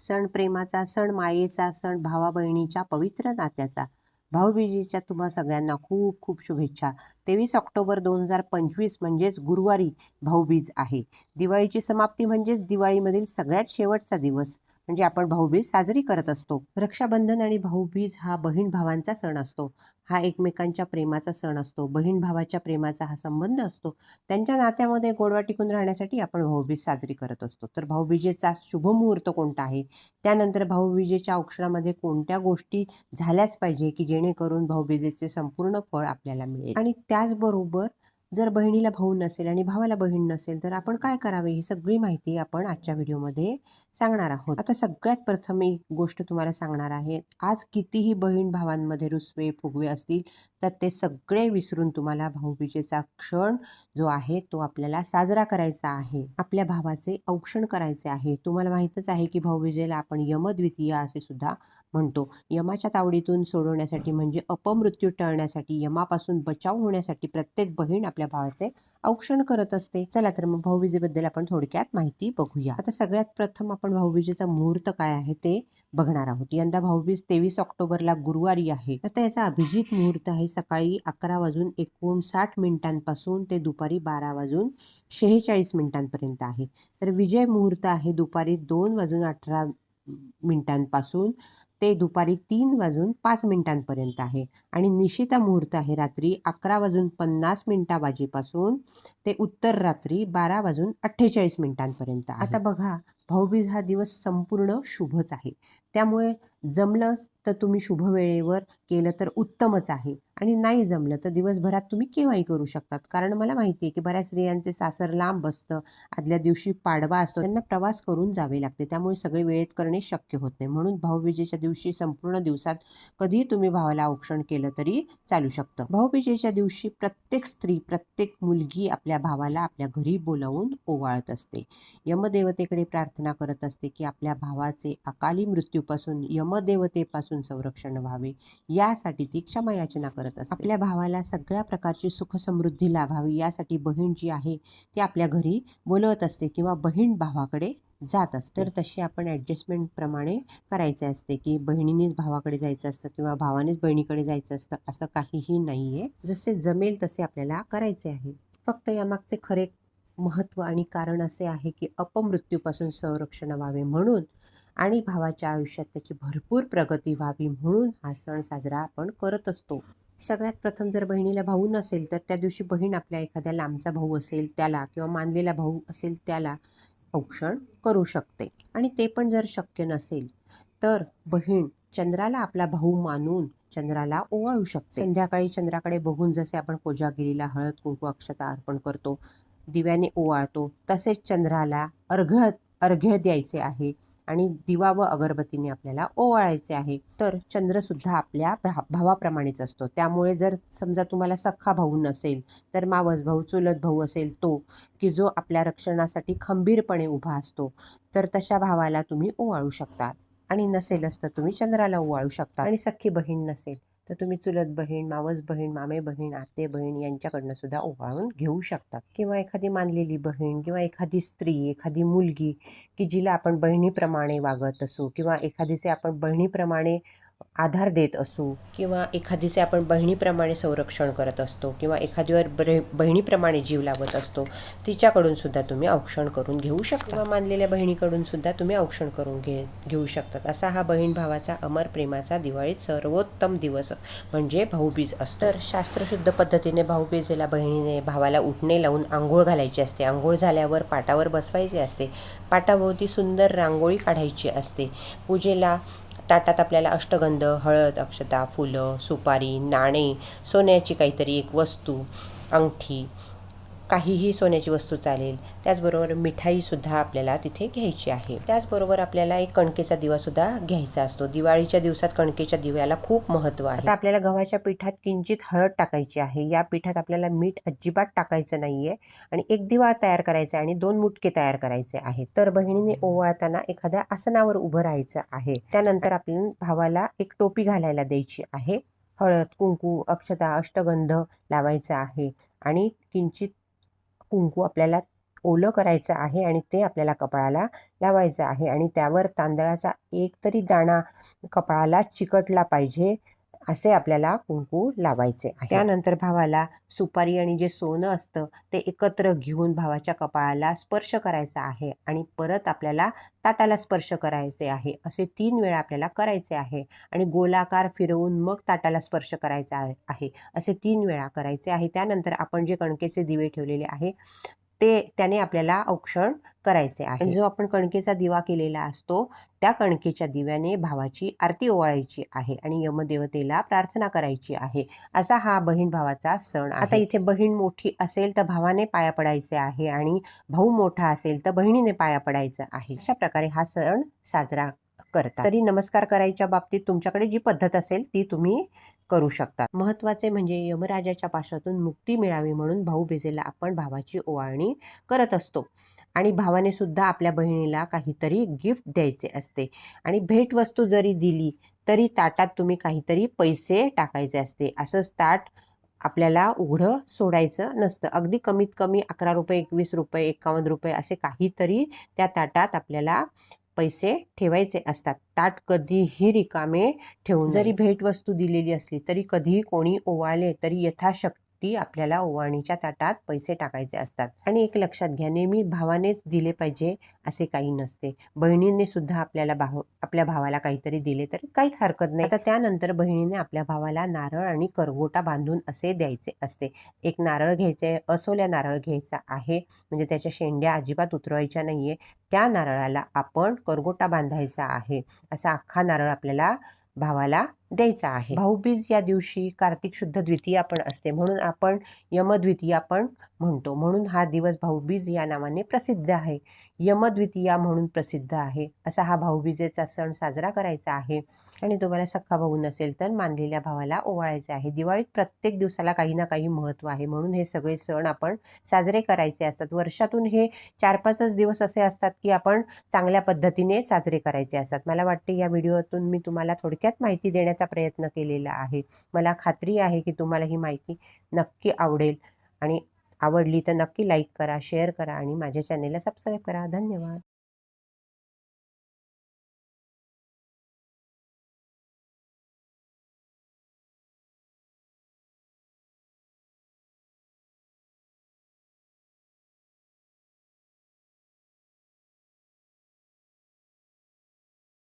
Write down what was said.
सण प्रेमाचा सण मायेचा सण भावा बहिणीच्या पवित्र नात्याचा. भाऊबीजेच्या तुम्हा सगळ्यांना खूप खूप शुभेच्छा. तेवीस ऑक्टोबर दोन हजार पंचवीस म्हणजेच गुरुवारी भाऊबीज आहे. दिवाळीची समाप्ती म्हणजेच दिवाळीमधील सगळ्यात शेवटचा दिवस. म्हणजे आपण भाऊबीज साजरी करत असतो. रक्षाबंधन आणि भाऊबीज हा बहीण भावांचा सण असतो. हा एकमेकांच्या प्रेमाचा सण असतो. बहीण भावाच्या प्रेमाचा हा संबंध असतो. त्यांच्या नात्यामध्ये गोडवा टिकून राहण्यासाठी आपण भाऊबीज साजरी करत असतो. तर भाऊबीजेचा शुभ मुहूर्त कोणता आहे? त्यानंतर भाऊबीजेच्या औक्षणामध्ये कोणत्या गोष्टी झाल्याच पाहिजे की जेणेकरून भाऊबीजेचे संपूर्ण फळ आपल्याला मिळेल? आणि त्याचबरोबर जर बहिणीला भाऊ नसेल आणि भावाला बहीण नसेल तर आपण काय करावे? ही सगळी माहिती आपण आजच्या व्हिडिओमध्ये सांगणार आहोत. आता सगळ्यात प्रथम एक गोष्ट तुम्हाला सांगणार आहे. आज कितीही बहीण भावांमध्ये रुसवे फुगवे असतील तर ते सगळे विसरून तुम्हाला भाऊबीजेचा क्षण जो आहे तो आपल्याला साजरा करायचा आहे. आपल्या भावाचे औक्षण करायचे आहे. तुम्हाला माहीतच आहे की भाऊबीजेला आपण यमद्वितीय असे सुद्धा म्हणतो. यमाच्या तावडीतून सोडवण्यासाठी म्हणजे अपमृत्यू टळण्यासाठी यमापासून बचाव होण्यासाठी प्रत्येक बहीण आपल्या भावाचे औक्षण करत असते. चला तर मग भाऊबीजेबद्दल आपण थोडक्यात माहिती बघूया. आता सगळ्यात प्रथम आपण भाऊबीजेचा मुहूर्त काय आहे ते बघणार आहोत. यंदा भाऊबीज तेवीस ऑक्टोबरला गुरुवारी आहे. आता याचा अभिजित मुहूर्त आहे सकाळी अकरा वाजून एकोणसाठ मिनिटांपासून ते दुपारी बारा वाजून शेहेचाळीस मिनिटांपर्यंत आहे. तर विजय मुहूर्त आहे दुपारी दोन वाजून अठरा मिनिटांपासून ते दुपारी तीन वाजून पाच मिनिटांपर्यंत आहे. आणि निशिता मुहूर्त आहे रात्री अकरा वाजून पन्नास मिनिटा वाजेपासून ते उत्तर रात्री बारा वाजून अठ्ठेचाळीस मिनिटांपर्यंत. आता बघा भाऊबीज हा दिवस संपूर्ण शुभच आहे. त्यामुळे जमलं तर तुम्ही शुभ वेळेवर केलं तर उत्तमच आहे. आणि नाही जमलं तर दिवसभरात तुम्ही केव्हाही करू शकतात. कारण मला माहिती आहे की बऱ्याच स्त्रियांचे सासर लांब असतं आदल्या दिवशी पाडवा असतो त्यांना प्रवास करून जावे लागते. त्यामुळे सगळे वेळेत करणे शक्य होत नाही. म्हणून भाऊबीजेच्या दिवशी दिवशी संपूर्ण दिवसात कधीही तुम्ही भावाला औक्षण केलं तरी चालू शकतं. भाऊबीजेच्या दिवशी प्रत्येक स्त्री प्रत्येक मुलगी आपल्या भावाला आपल्या घरी बोलावून ओवाळत असते. यमदेवतेकडे प्रार्थना करत असते की आपल्या भावाचे अकाली मृत्यूपासून यमदेवतेपासून संरक्षण व्हावे. यासाठी ती क्षमायाचना करत असते. आपल्या भावाला सगळ्या प्रकारची सुख समृद्धी लाभावी यासाठी बहीण जी आहे ती आपल्या घरी बोलवत असते किंवा बहीण भावाकडे जात असते. तर तशी आपण ॲडजस्टमेंट प्रमाणे करायचे असते की बहिणीनेच भावाकडे जायचं असतं किंवा भावानेच बहिणीकडे जायचं असतं असं काहीही नाही आहे जसे जमेल तसे आपल्याला करायचे आहे. फक्त यामागचे खरे महत्त्व आणि कारण असे आहे की अपमृत्यूपासून संरक्षण व्हावे म्हणून आणि भावाच्या आयुष्यात त्याची भरपूर प्रगती व्हावी म्हणून हा सण साजरा आपण करत असतो. सगळ्यात प्रथम जर बहिणीला भाऊ नसेल तर त्या दिवशी बहीण आपल्या एखाद्या लांबचा भाऊ असेल त्याला किंवा मानलेला भाऊ असेल त्याला औक्षण करू शकते. आणि ते पण जर शक्य नसेल तर बहीण चंद्राला आपला भाऊ मानून चंद्राला ओवाळू शकते. संध्याकाळी चंद्राकडे बघून जसे आपण कोजागिरीला हळद कुंकू अक्षता अर्पण करतो दिव्याने ओवाळतो तसेच चंद्राला अर्घ्य अर्घ्य द्यायचे आहे. आणि दिवा व अगरबत्तीने आपल्याला ओवाळायचे आहे. तर चंद्रसुद्धा आपल्या भा भावाप्रमाणेच असतो. त्यामुळे जर समजा तुम्हाला सख्खा भाऊ नसेल तर मावस भाऊ चुलत भाऊ असेल तो की जो आपल्या रक्षणासाठी खंबीरपणे उभा असतो तर तशा भावाला तुम्ही ओवाळू शकता. आणि नसेलच तर तुम्ही चंद्राला ओवाळू शकता. आणि सख्खी बहीण नसेल तर तुम्ही चुलत बहीण मावस बहीण मामे बहीण आते बहीण यांच्याकडनं सुद्धा ओवाळून घेऊ शकतात. किंवा एखादी मानलेली बहीण किंवा एखादी स्त्री एखादी मुलगी की जिला आपण बहिणीप्रमाणे वागत असू किंवा एखादीचे आपण बहिणीप्रमाणे आधार देत असू किंवा एखादीचे आपण बहिणीप्रमाणे संरक्षण करत असतो किंवा एखादीवर बरे बहिणीप्रमाणे जीव लावत असतो तिच्याकडून सुद्धा तुम्ही औक्षण करून घेऊ शकता. किंवा मानलेल्या बहिणीकडून सुद्धा तुम्ही औक्षण करून घे घेऊ शकतात. असा हा बहीण भावाचा अमर प्रेमाचा दिवाळीत सर्वोत्तम दिवस म्हणजे भाऊबीज असतो. तर शास्त्रशुद्ध पद्धतीने भाऊबीजेला बहिणीने भावाला उठणे लावून आंघोळ घालायची असते. आंघोळ झाल्यावर पाटावर बसवायचे असते. पाटाभोवती सुंदर रांगोळी काढायची असते. पूजेला ताटात आपल्याला अष्टगंध हळद अक्षता फुलं सुपारी नाणे सोन्याची काहीतरी एक वस्तू अंगठी काहीही सोन्याची वस्तू चालेल. त्याचबरोबर मिठाईसुद्धा आपल्याला तिथे घ्यायची आहे. त्याचबरोबर आपल्याला एक कणकेचा दिवासुद्धा घ्यायचा असतो. दिवाळीच्या दिवसात कणकेच्या दिव्याला खूप महत्त्व आहे. आपल्याला गव्हाच्या पिठात किंचित हळद टाकायची आहे. या पिठात आपल्याला मीठ अजिबात टाकायचं नाहीये आणि एक दिवा तयार करायचा आणि दोन मुटके तयार करायचे आहेत. तर बहिणीने ओवाळताना एखाद्या आसनावर उभं राहायचं आहे. त्यानंतर आपल्या भावाला एक टोपी घालायला द्यायची आहे. हळद कुंकू अक्षता अष्टगंध लावायचा आहे आणि किंचित कुंकू आपल्याला ओलं करायचं आहे आणि ते आपल्याला कपाळाला लावायचं आहे आणि त्यावर तांदळाचा एक तरी दाणा कपाळाला चिकटला पाहिजे. असे आपल्याला कुंकू लावायचे त्यानंतर भावाला सुपारी आणि जे सोनं असतं ते एकत्र घेऊन भावाच्या कपाळाला स्पर्श करायचा आहे आणि परत आपल्याला ताटाला स्पर्श करायचे आहे. असे तीन वेळा आपल्याला करायचे आहे आणि गोलाकार फिरवून मग ताटाला स्पर्श करायचा आहे. असे तीन वेळा करायचे आहे. त्यानंतर आपण जे कणकेचे दिवे ठेवलेले आहे ते त्याने आपल्याला औक्षण करायचे आहे. जो आपण कणकेचा दिवा केलेला असतो त्या कणकेच्या दिव्याने भावाची आरती ओवाळायची आहे आणि यमदेवतेला प्रार्थना करायची आहे. असा हा बहीण भावाचा सण आता इथे बहीण मोठी असेल तर भावाने पाया पडायचे आहे आणि भाऊ मोठा असेल तर बहिणीने पाया पडायचं आहे. अशा प्रकारे हा सण साजरा करतात. तरी नमस्कार करायच्या बाबतीत तुमच्याकडे जी पद्धत असेल ती तुम्ही करू शकतात. महत्त्वाचे म्हणजे यमराजाच्या पाशातून मुक्ती मिळावी म्हणून भाऊबीजेला आपण भावाची ओवाळणी करत असतो. आणि भावाने सुद्धा आपल्या बहिणीला काहीतरी गिफ्ट द्यायचे असते. आणि भेटवस्तू जरी दिली तरी ताटात तुम्ही काहीतरी पैसे टाकायचे असते. असंच ताट आपल्याला उघडं सोडायचं नसतं. अगदी कमीत कमी अकरा रुपये एकवीस रुपये एकावन्न रुपये असे काहीतरी त्या ताटात आपल्याला पैसे ठेवायचे असतात. ताट कधीही रिकामे ठेवून जरी भेटवस्तू दिलेली असली तरी कधीही कोणी ओवाळले तरी यथाशक्ती आपल्याला ओवाळणीच्या ताटात पैसे टाकायचे असतात. आणि एक लक्षात घ्या नेहमी भावानेच दिले पाहिजे असे काही नसते. बहिणीने सुद्धा आपल्याला भाव आपल्या भावाला काहीतरी दिले तरी काहीच हरकत नाही. आता त्यानंतर बहिणीने आपल्या भावाला नारळ आणि करगोटा बांधून असे द्यायचे असते. एक नारळ घ्यायचे असोल्या नारळ घ्यायचा आहे. म्हणजे त्याच्या शेंड्या अजिबात उतरवायच्या नाहीये. त्या नारळाला आपण करगोटा बांधायचा आहे. असा अख्खा नारळ आपल्याला भावाला द्यायचा आहे. भाऊबीज या दिवशी कार्तिक शुद्ध द्वितीया पण असते म्हणून आपण यमद्वितीया पण म्हणतो. म्हणून हा दिवस भाऊबीज या नावाने प्रसिद्ध आहे. यमद्वितीया म्हणून प्रसिद्ध आहे. असा हा भाऊबीजेचा सण साजरा करायचा आहे. आणि तुम्हाला सख्खा भाऊ नसेल तर मानलेल्या भावाला ओवाळायचे आहे. दिवाळीत प्रत्येक दिवसाला काही ना काही महत्त्व आहे. म्हणून हे सगळे सण आपण साजरे करायचे असतात. वर्षातून हे चार पाचच दिवस असे असतात की आपण चांगल्या पद्धतीने साजरे करायचे असतात. मला वाटते या व्हिडिओतून मी तुम्हाला थोडक्यात माहिती देण्याचा प्रयत्न केलेला आहे. मला खात्री आहे की तुम्हाला ही माहिती नक्की आवडेल. आणि आवडली तर नक्की लाईक करा शेअर करा आणि माझ्या चॅनेलला सबस्क्राईब करा. धन्यवाद.